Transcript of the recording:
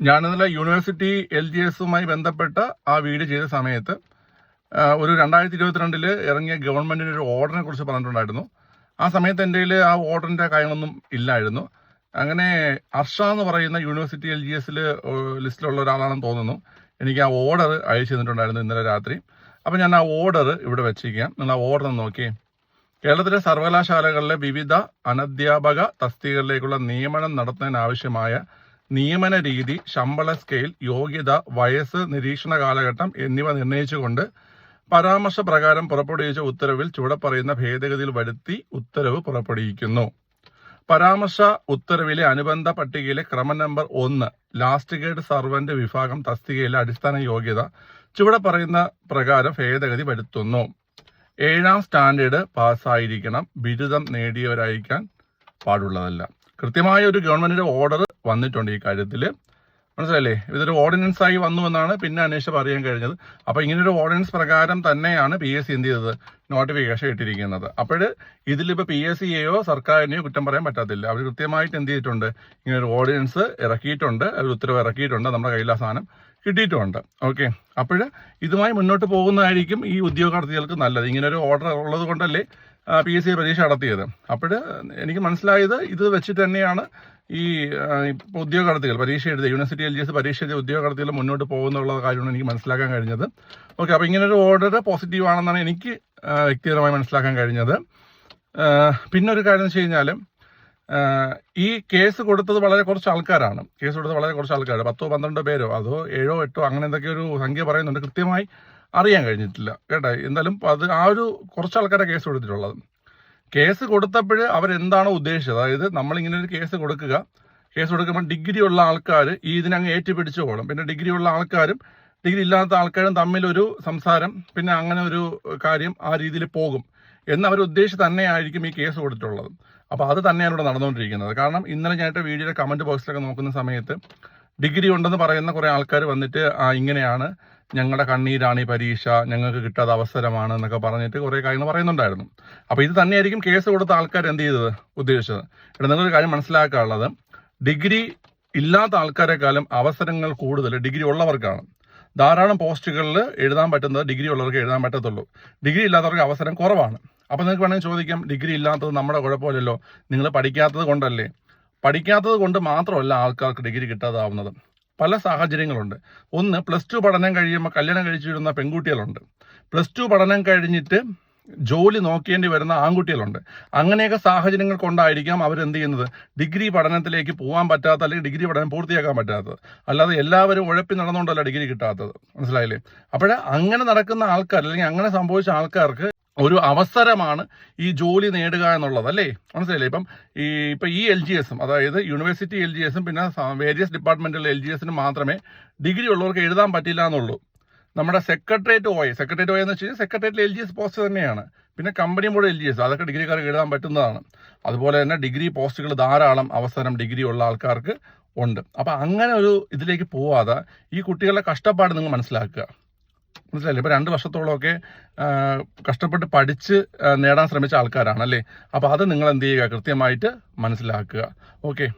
ഞാൻ ഇന്നലെ university L G എസുമായി ബന്ധപ്പെട്ട ആ വീഡിയോ ചെയ്ത സമയത്ത് ഒരു രണ്ടായിരത്തി ഇരുപത്തിരണ്ടിൽ ഇറങ്ങിയ ഗവൺമെന്റിന്റെ ഒരു ഓർഡറിനെ കുറിച്ച് പറഞ്ഞിട്ടുണ്ടായിരുന്നു. ആ സമയത്ത് എന്റെ ആ ഓർഡറിന്റെ കാര്യങ്ങളൊന്നും ഇല്ലായിരുന്നു. അങ്ങനെ അർഷ എന്ന് പറയുന്ന യൂണിവേഴ്സിറ്റി എൽ ജി എസിൽ ലിസ്റ്റിലുള്ള ഒരാളാണെന്ന് തോന്നുന്നു. എനിക്ക് ആ ഓർഡർ അയച്ചു തന്നിട്ടുണ്ടായിരുന്നു ഇന്നലെ രാത്രി. അപ്പം ഞാൻ ആ ഓർഡർ ഇവിടെ വെച്ചിരിക്കാം നിങ്ങൾ ആ ഓർഡർ നോക്കി കേരളത്തിലെ സർവകലാശാലകളിലെ വിവിധ അനധ്യാപക തസ്തികകളിലേക്കുള്ള നിയമനം നടത്തുന്നതിനാവശ്യമായ നിയമന രീതി ശമ്പള സ്കെയിൽ യോഗ്യത വയസ്സ് നിരീക്ഷണ കാലഘട്ടം എന്നിവ നിർണയിച്ചുകൊണ്ട് പരാമർശ പ്രകാരം പുറപ്പെടുവിച്ച ഉത്തരവിൽ ചുവടെ പറയുന്ന ഭേദഗതിയിൽ വരുത്തി ഉത്തരവ് പുറപ്പെടുവിക്കുന്നു. പരാമർശ ഉത്തരവിലെ അനുബന്ധ പട്ടികയിലെ ക്രമ നമ്പർ ഒന്ന് ലാസ്റ്റ് ഗ്രേഡ് സർവന്റ് വിഭാഗം തസ്തികയിലെ അടിസ്ഥാന യോഗ്യത ചുവടെ പറയുന്ന പ്രകാരം ഭേദഗതി വരുത്തുന്നു. ഏഴാം സ്റ്റാൻഡേർഡ് പാസ്സായിരിക്കണം ബിരുദം നേടിയവരായിരിക്കാൻ പാടുള്ളതല്ല. കൃത്യമായ ഒരു ഗവൺമെന്റിന്റെ ഓർഡർ വന്നിട്ടുണ്ട് ഈ കാര്യത്തിൽ മനസ്സിലല്ലേ ഇതൊരു ഓർഡിനൻസ് ആയി വന്നു എന്നാണ് പിന്നെ അന്വേഷിച്ച് അറിയാൻ കഴിഞ്ഞത്. അപ്പൊ ഇങ്ങനൊരു ഓർഡിനൻസ് പ്രകാരം തന്നെയാണ് പി എസ് സി എന്ത് ചെയ്തത്? നോട്ടിഫിക്കേഷൻ ഇട്ടിരിക്കുന്നത്. അപ്പോൾ ഇതിലിപ്പോൾ പി എസ് സിയെയോ സർക്കാരിനെയോ കുറ്റം പറയാൻ പറ്റത്തില്ല. അവർ കൃത്യമായിട്ട് എന്ത് ചെയ്തിട്ടുണ്ട്? ഇങ്ങനൊരു ഓർഡിനൻസ് ഇറക്കിയിട്ടുണ്ട്. ഒരു ഉത്തരവ് ഇറക്കിയിട്ടുണ്ട്. നമ്മുടെ കയ്യിലെ സാധനം കിട്ടിയിട്ടുമുണ്ട് ഓക്കെ. അപ്പോൾ ഇതുമായി മുന്നോട്ട് പോകുന്നതായിരിക്കും ഈ ഉദ്യോഗാർത്ഥികൾക്ക് നല്ലത്. ഇങ്ങനൊരു ഓർഡർ ഉള്ളത് കൊണ്ടല്ലേ പി എസ് സി പരീക്ഷ നടത്തിയത്. അപ്പോൾ എനിക്ക് മനസ്സിലായത് ഇത് വെച്ചിട്ട് തന്നെയാണ് ഈ ഉദ്യോഗാർത്ഥികൾ പരീക്ഷ എഴുതിയ യൂണിവേഴ്സിറ്റി എൽ ജി എസ് പരീക്ഷ എഴുതിയ ഉദ്യോഗാർത്ഥികൾ മുന്നോട്ട് പോകുന്നുള്ള കാര്യമാണ് എനിക്ക് മനസ്സിലാക്കാൻ കഴിഞ്ഞത്. ഓക്കെ അപ്പോൾ ഇങ്ങനൊരു ഓർഡർ പോസിറ്റീവ് ആണെന്നാണ് എനിക്ക് വ്യക്തിപരമായി മനസ്സിലാക്കാൻ കഴിഞ്ഞത്. പിന്നെ ഒരു കാര്യം എന്ന് വെച്ച് കഴിഞ്ഞാൽ ഈ കേസ് കൊടുത്തത് വളരെ കുറച്ച് ആൾക്കാരാണ്. കേസ് കൊടുത്തത് വളരെ കുറച്ച് ആൾക്കാർ പത്തോ പന്ത്രണ്ടോ പേരോ അതോ ഏഴോ എട്ടോ അങ്ങനെ എന്തൊക്കെ ഒരു സംഖ്യ പറയുന്നുണ്ട് കൃത്യമായി അറിയാൻ കഴിഞ്ഞിട്ടില്ല. കേട്ടോ? എന്തായാലും അത് ആ ഒരു കുറച്ച് ആൾക്കാരെ കേസ് കൊടുത്തിട്ടുള്ളത്. കേസ് കൊടുത്തപ്പോൾ അവരെന്താണോ ഉദ്ദേശിച്ചത്? അതായത് നമ്മളിങ്ങനെ ഒരു കേസ് കൊടുക്കുക. കേസ് കൊടുക്കുമ്പോൾ ഡിഗ്രി ഉള്ള ആൾക്കാർ ഈ ഇതിനങ്ങ് ഏറ്റുപിടിച്ചോളും പിന്നെ ഡിഗ്രി ഉള്ള ആൾക്കാരും ഡിഗ്രി ഇല്ലാത്ത ആൾക്കാരും തമ്മിലൊരു സംസാരം പിന്നെ അങ്ങനെ ഒരു കാര്യം ആ രീതിയിൽ പോകും എന്ന് അവർ ഉദ്ദേശിച്ച് തന്നെയായിരിക്കും ഈ കേസ് കൊടുത്തിട്ടുള്ളത്. അപ്പോൾ അത് തന്നെയാണ് ഇവിടെ നടന്നുകൊണ്ടിരിക്കുന്നത്. കാരണം ഇന്നലെ ഞാനിട്ട് വീഡിയോയുടെ കമന്റ് ബോക്സിലൊക്കെ നോക്കുന്ന സമയത്ത് ഡിഗ്രി ഉണ്ടെന്ന് പറയുന്ന കുറേ ആൾക്കാർ വന്നിട്ട് ആ ഇങ്ങനെയാണ്. ഞങ്ങളുടെ കണ്ണീരാണ് ഈ പരീക്ഷ. ഞങ്ങൾക്ക് കിട്ടാത്ത അവസരമാണ് എന്നൊക്കെ പറഞ്ഞിട്ട് കുറേ കാര്യങ്ങൾ പറയുന്നുണ്ടായിരുന്നു. അപ്പോൾ ഇത് തന്നെയായിരിക്കും കേസ് കൊടുത്ത ആൾക്കാർ എന്ത് ചെയ്തത്? ഉദ്ദേശിച്ചത്. ഇവിടെ നിങ്ങളൊരു കാര്യം മനസ്സിലാക്കാനുള്ളത്. ഡിഗ്രി ഇല്ലാത്ത ആൾക്കാരെക്കാളും അവസരങ്ങൾ കൂടുതൽ ഡിഗ്രി ഉള്ളവർക്കാണ്. ധാരാളം പോസ്റ്റുകളിൽ എഴുതാൻ പറ്റുന്നത് ഡിഗ്രി ഉള്ളവർക്ക് എഴുതാൻ പറ്റത്തുള്ളൂ. ഡിഗ്രി ഇല്ലാത്തവർക്ക് അവസരം കുറവാണ്. അപ്പോൾ നിങ്ങൾക്ക് വേണമെങ്കിൽ ചോദിക്കാം ഡിഗ്രി ഇല്ലാത്തത് നമ്മുടെ കുഴപ്പമില്ലല്ലോ. നിങ്ങൾ പഠിക്കാത്തത് കൊണ്ടല്ലേ? പഠിക്കാത്തത് കൊണ്ട് മാത്രമല്ല ആൾക്കാർക്ക് ഡിഗ്രി കിട്ടാതാവുന്നത്. പല സാഹചര്യങ്ങളുണ്ട്. ഒന്ന് പ്ലസ് ടു പഠനം കഴിയുമ്പോൾ കല്യാണം കഴിച്ചിരുന്ന പെൺകുട്ടികളുണ്ട്. പ്ലസ് ടു പഠനം കഴിഞ്ഞിട്ട് ജോലി നോക്കേണ്ടി വരുന്ന ആൺകുട്ടികളുണ്ട്. അങ്ങനെയൊക്കെ സാഹചര്യങ്ങൾ കൊണ്ടായിരിക്കാം അവരെന്ത് ചെയ്യുന്നത്? ഡിഗ്രി പഠനത്തിലേക്ക് പോകാൻ പറ്റാത്ത അല്ലെങ്കിൽ ഡിഗ്രി പഠനം പൂർത്തിയാക്കാൻ പറ്റാത്തത്. അല്ലാതെ എല്ലാവരും ഉഴപ്പി നടന്നുകൊണ്ടല്ല ഡിഗ്രി കിട്ടാത്തത്. മനസ്സിലായില്ലേ? അപ്പോൾ അങ്ങനെ നടക്കുന്ന ആൾക്കാർ അല്ലെങ്കിൽ അങ്ങനെ സംഭവിച്ച ആൾക്കാർക്ക് ഒരു അവസരമാണ് ഈ ജോലി നേടുക എന്നുള്ളത് അല്ലേ? മനസ്സിലായില്ലേ? ഇപ്പം ഈ ഇപ്പം ഈ എൽ ജി എസും അതായത് യൂണിവേഴ്സിറ്റി എൽ ജി എസും പിന്നെ വേരിയസ് ഡിപ്പാർട്ട്മെന്റിലെ എൽ ജി എസിനും മാത്രമേ ഡിഗ്രി ഉള്ളവർക്ക് എഴുതാൻ പറ്റില്ല എന്നുള്ളൂ. നമ്മുടെ സെക്രട്ടേറിയറ്റ് ഓയെ സെക്രട്ടേറിയറ്റ് ഓയെന്ന് വെച്ച് കഴിഞ്ഞാൽ സെക്രട്ടേറിയറ്റിൽ എൽ ജി എസ് പോസ്റ്റ് തന്നെയാണ്. പിന്നെ company board L G S അതൊക്കെ ഡിഗ്രിക്കാർക്ക് എഴുതാൻ പറ്റുന്നതാണ്. അതുപോലെ തന്നെ ഡിഗ്രി പോസ്റ്റുകൾ ധാരാളം അവസരം ഡിഗ്രി ഉള്ള ആൾക്കാർക്ക് ഉണ്ട്. അപ്പം അങ്ങനെ ഒരു ഇതിലേക്ക് പോവാതെ ഈ കുട്ടികളുടെ കഷ്ടപ്പാട് നിങ്ങൾ മനസ്സിലാക്കുക. മനസ്സിലായില്ലേ? ഇപ്പോൾ രണ്ട് വർഷത്തോളമൊക്കെ കഷ്ടപ്പെട്ട് പഠിച്ച് നേടാൻ ശ്രമിച്ച ആൾക്കാരാണ് അല്ലേ? അപ്പൊ അത് നിങ്ങൾ എന്ത് ചെയ്യുക? കൃത്യമായിട്ട് മനസ്സിലാക്കുക. ഓക്കെ.